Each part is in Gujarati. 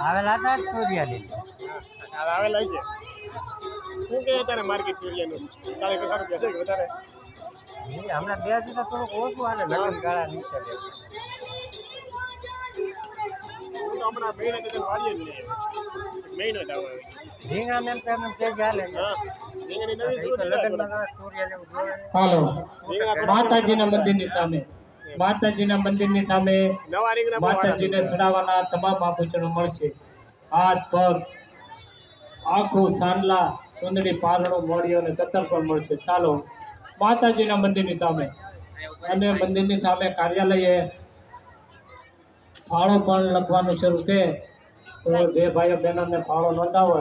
આવેલા હતા ચોરિયાલી હવે આવેલા છે શું કે તારે માર્કેટ યુરિયાનું ચાલે પચાસ રૂપિયા છે કે વધારે? હમણાં બે હજાર થોડુંક ઓછું હાલે લગ્ન ગાળા નીચે લે હું તો હમણાં મહિને તો વાળીએ જ નહીં. મહિનો જ આવે. રીંગણા મેમ તો એમને જ હાલો. માતાજીના મંદિરની સામે. માતાજીના મંદિરની સામે માતાજીને ચડાવવાના તમામ આભૂષણો મળશે. હાથ પગ આખું સાંડલા સુંદરી પાલણો મોડિયો અને સત્તર પણ મળશે. ચાલો, માતાજીના મંદિરની સામે. અને મંદિરની સામે કાર્યાલયે ફાળો પણ લખવાનું શરૂ છે. તો જે ભાઈઓ બહેનોને ફાળો નોંધાવો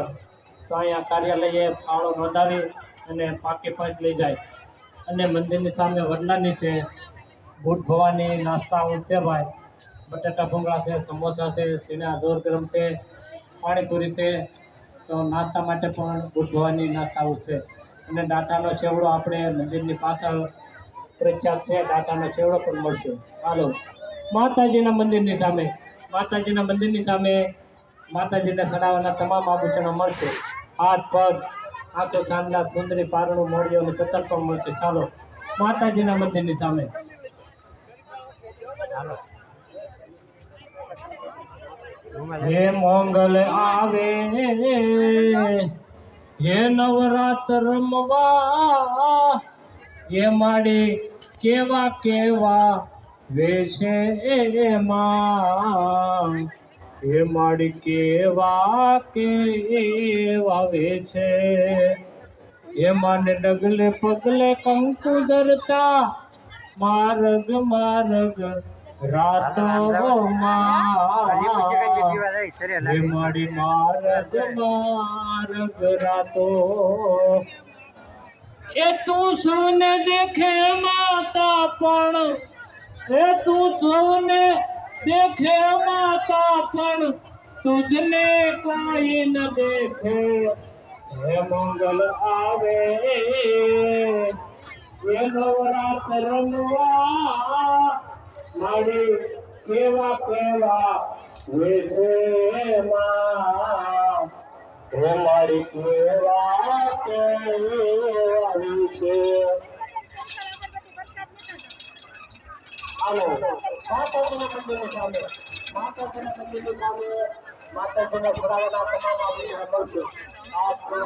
તો અહીંયા કાર્યાલયે ફાળો નોંધાવી અને પાકે પાંચ લઈ જાય. અને મંદિરની સામે વડલાની છે ભૂટ ભવાની નાસ્તા છે ભાઈ. બટાટા ભૂંગળા છે, સમોસા છે સીના જોર ગરમ છે, પાણીપુરી છે તો નાસ્તા માટે પણ ભૂત ભવાની નાતા છે. અને ડાટાનો છેવડો આપણે મંદિરની પાછળ પ્રખ્યાત છે, ડાટાનો છેવડો પણ મળશે. હાલો. માતાજીના મંદિરની સામે, માતાજીના મંદિરની સામે માતાજીને ચડાવવાના તમામ આભૂષણો મળશે. હાથ, પગ આખો ચાંદલા, સુંદરી, પારણું મોડિયો અને સતર પણ મળશે. ચાલો. માતાજીના મંદિરની સામે. હાલો. હે મોંગલ આવે. હે નવરાત્ર રમવા. એ માડી કેવા કેવા વેશે માં હે માડી કેવા કેવા વેશે. હે માને ડગલે પગલે કંકુ ધરતા. માર્ગ માર્ગ રાતો માં દીવા જાય સરે હે લાગે મારી મારગ મારગ રાતો. એ તું સૌને દેખે માતા પણ. એ તું સૌને દેખે માતા પણ. તુજને કોઈ ન દેખે. હે મંગલ આવે. એ નવરાત રમવા. મારી કેવા કેવા મારી કેવા કેવા વિધે આનો માતાજીના મંદિરની સામે માતાજીના મંદિરની સામે માતાજીના ઘોડાવાના તમામ આવીને મળશે આ તો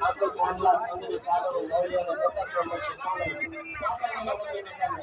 આ તો ચાંદલા સુંદરી પાગલો નવરી અને બધા મળશે ચાલો માતાજીના મંદિરની સામે